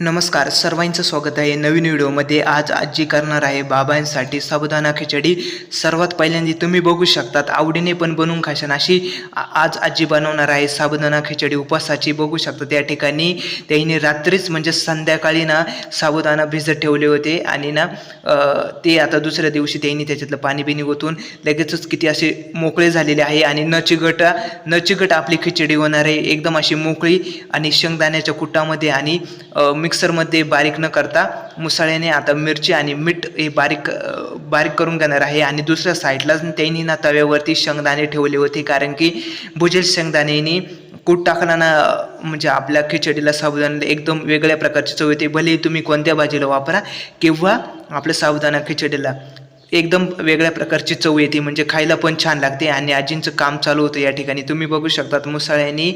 नमस्कार सर्वांचं स्वागत आहे. नवीन व्हिडिओमध्ये आज आजी करणार आहे बाबांसाठी साबुदाणा खिचडी. सर्वात पहिल्यांदा तुम्ही बघू शकतात आवडीने पण बनवून खाशान अशी आज आजी बनवणार आहे साबुदाणा खिचडी. उपासाची बघू शकता त्या ठिकाणी. त्यांनी रात्रीच म्हणजे संध्याकाळी ना साबुदाणा भिजत ठेवले होते आणि ना ते आता दुसऱ्या दिवशी त्यांनी त्याच्यातलं पाणी बिनी ओतून लगेचच किती असे मोकळे झालेले आहे आणि न चिगटा न चिगट आपली खिचडी होणार आहे. एकदम अशी मोकळी आणि शेंगदाण्याच्या कुटामध्ये आणि अ, मिक्सरमध्ये बारीक न करता मुसळ्याने आता मिरची आणि मीठ हे बारीक बारीक करून घेणार आहे. आणि दुसऱ्या साईडला त्यांनी ना तव्यावरती शेंगदाणे ठेवले होते. कारण की भुजेल शेंगदाण्याने कूट टाकताना म्हणजे आपल्या खिचडीला साबुदाणा एकदम वेगळ्या प्रकारची चव येते. भलेही तुम्ही कोणत्या भाजीला वापरा किंवा आपल्या साबुदाणा खिचडीला एकदम वेगळ्या प्रकारची चव येते. म्हणजे खायला पण छान लागते आणि आजींचं काम चालू होतं या ठिकाणी. तुम्ही बघू शकतात मुसळ्यांनी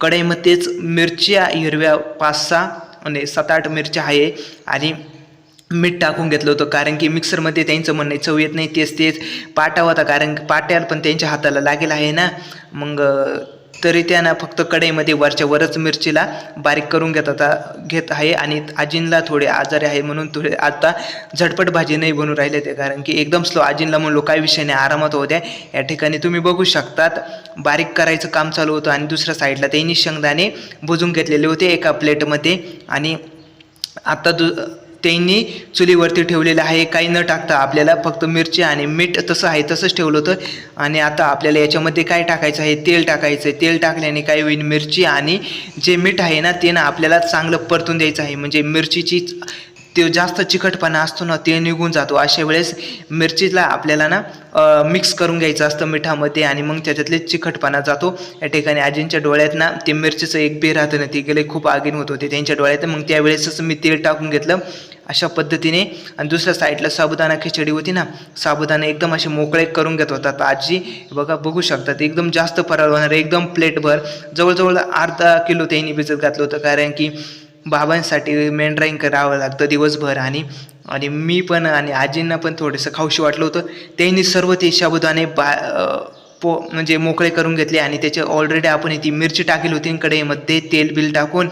कढईमध्येच मिरच्या हिरव्या पाच सहा म्हणजे सात आठ मिरच्या आहे आणि मीठ टाकून घेतलं होतं. कारण की मिक्सरमध्ये त्यांचं म्हणणं चव येत नाही तेच तेच पाटा होता कारण पाट्याला पण त्यांच्या हाताला लागेल आहे ना. मग तरी त्यांना फक्त कढईमध्ये वरच्या वरच मिरचीला बारीक करून घेत आता घेत आहे आणि आजींला थोडे आजारी आहे म्हणून थोडे आता झटपट भाजी नाही बनून राहिले ते. कारण की एकदम स्लो आजींला म्हणलो काय विषय नाही आरामात होत्या या ठिकाणी तुम्ही बघू शकतात बारीक करायचं काम चालू होतं आणि दुसऱ्या साईडला त्यांनी शेंगदाणे भुजून घेतलेले होते एका प्लेटमध्ये आणि आता दु त्यांनी चुलीवरती ठेवलेलं आहे. काही न टाकता आपल्याला फक्त मिरची आणि मीठ तसं आहे तसंच ठेवलं होतं. आणि आता आपल्याला याच्यामध्ये काय टाकायचं आहे? तेल टाकायचं आहे. तेल टाकल्याने काय होईल? मिरची आणि जे मीठ आहे ना ते ना आपल्याला चांगलं परतून द्यायचं आहे. म्हणजे मिरचीची ते जास्त चिकटपणा असतो ना ते निघून जातो. अशा वेळेस मिरचीला आपल्याला ना मिक्स करून घ्यायचं असतं मिठामध्ये आणि मग त्याच्यातले चिकटपणा जातो. या ठिकाणी आजींच्या डोळ्यात ना ते मिरचीचं एक बे राहतं ना ते गेले खूप आगीन होत होते त्यांच्या डोळ्यात. मग त्यावेळेसच मी तेल टाकून घेतलं अशा पद्धतीने. आणि दुसऱ्या साईडला साबुदाणा खिचडी होती ना साबुदाणा एकदम असे मोकळे करून घेत होतात. आजी बघा बघू शकतात एकदम जास्त फराळ होणार एकदम प्लेटभर. जवळजवळ अर्धा किलो त्यांनी भिजत घातलं होतं कारण की बाबांसाठी मेन ड्राईंग करावं लागतं दिवसभर. आणि आणि मी पण आणि आजींना पण थोडंसं खाऊशी वाटलं होतं. त्यांनी सर्व ते साबुदाणे बा पो म्हणजे मोकळे करून घेतले आणि त्याचे ऑलरेडी आपण ती मिरची टाकली होती. कढईमध्ये तेल बिल टाकून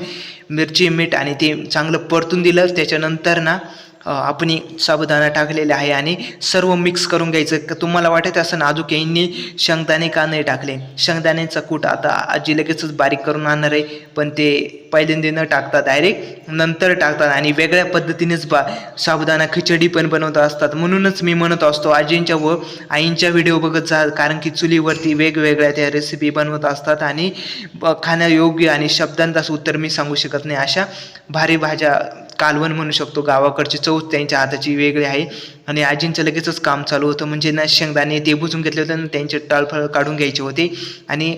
मिरची मीठ आणि ते चांगलं परतून दिलं. त्याच्यानंतर ना आपण साबुदाणा टाकलेला आहे आणि सर्व मिक्स करून घ्यायचं. तुम्हाला वाटत असं ना यांनी शेंगदाणे का नाही टाकले? शेंगदाण्याचा कूट आता आजी लगेचच बारीक करून आणणार आहे पण ते पहिल्यांदा न टाकतात डायरेक्ट नंतर टाकतात आणि वेगळ्या पद्धतीनेच बा साबुदाणा खिचडी पण बनवत असतात. म्हणूनच मी म्हणत असतो आजींच्या व आईंच्या व्हिडिओ बघत जा कारण की चुलीवरती वेगवेगळ्या त्या रेसिपी बनवत असतात आणि ब- खाण्यायोग्य आणि शब्दांचं उत्तर मी सांगू शकत नाही. अशा भारी भाज्या कालवण म्हणू शकतो गावाकडची चव त्यांच्या हाताची वेगळी आहे. आणि आजींचं लगेचच काम चालू होतं. म्हणजे ना शेंगदाणे ते बुजून घेतले होते आणि त्यांचे टाळफळ काढून घ्यायचे होते. आणि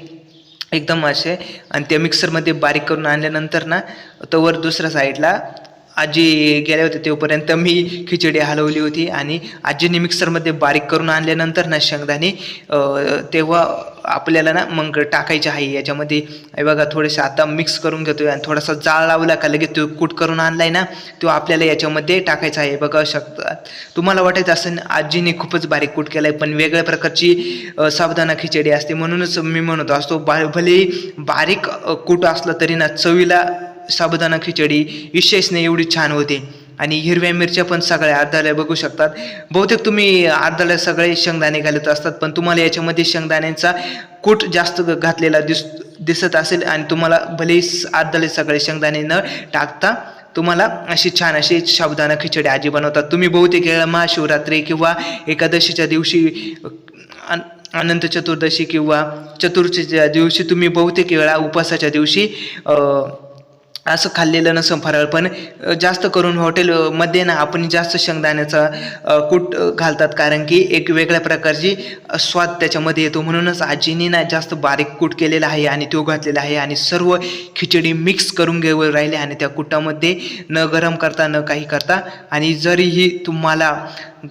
एकदम असे आणि त्या मिक्सरमध्ये बारीक करून आणल्यानंतर ना तवर दुसऱ्या साईडला आजी गेले होते तेव्हापर्यंत. मी खिचडी हलवली होती. आणि आजीने मिक्सरमध्ये बारीक करून आणल्यानंतर ना शेंगदाणे तेव्हा आपल्याला ना मग टाकायचे आहे. याच्यामध्ये बघा थोडेसे आता मिक्स करून घेतोय आणि थोडासा जाळ लावला का लगेच तो कूट करून आणलाय ना तो आपल्याला याच्यामध्ये टाकायचा आहे. बघा शकतात तुम्हाला वाटायचं असं आजीने खूपच बारीक कूट केलाय पण वेगळ्या प्रकारची अं, साबुदाणा खिचडी असते. म्हणूनच मी म्हणतो असतो बा भले बारीक कूट असलं तरी ना चवीला साबुदाणा खिचडी विशेष नाही एवढी छान होते. आणि हिरव्या मिरच्या पण सगळ्या अर्धाला बघू शकतात. बहुतेक तुम्ही अर्धाला सगळे शेंगदाणे घालत असतात पण तुम्हाला याच्यामध्ये शेंगदाण्यांचा कूट जास्त घातलेला दिस दिसत असेल आणि तुम्हाला भले अर्धाले सगळे शेंगदाणे न टाकता तुम्हाला अशी छान अशी साबुदाणा खिचडी आजी बनवतात. तुम्ही बहुतेक वेळा महाशिवरात्री किंवा एकादशीच्या दिवशी अन- अनंत चतुर्दशी किंवा चतुर्थीच्या दिवशी तुम्ही बहुतेक वेळा उपवासाच्या दिवशी अं, असं खाल्लेलं नसं फराळ पण जास्त करून हॉटेलमध्ये ना आपण जास्त शेंगदाण्याचा कूट घालतात. कारण की एक वेगळ्या प्रकारची स्वाद त्याच्यामध्ये येतो. म्हणूनच आजीने ना जास्त बारीक कूट केलेला आहे आणि तो घातलेला आहे आणि सर्व खिचडी मिक्स करून घेऊन राहिले आणि त्या कुटामध्ये न गरम करता न काही करता आणि जरीही तुम्हाला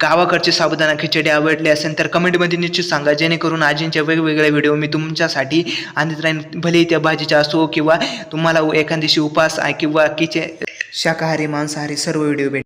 गावाकडचे साबुदाणा खिचडी आवडली असेल तर कमेंटमध्ये निश्चित सांगा. जेणेकरून आजींच्या वेगवेगळ्या व्हिडिओ मी तुमच्यासाठी आणत राहीन. भले त्या भाजीच्या असो किंवा तुम्हाला एखाद दिवशी उपास आहे किंवा किचे शाकाहारी मांसाहारी सर्व व्हिडिओ भेट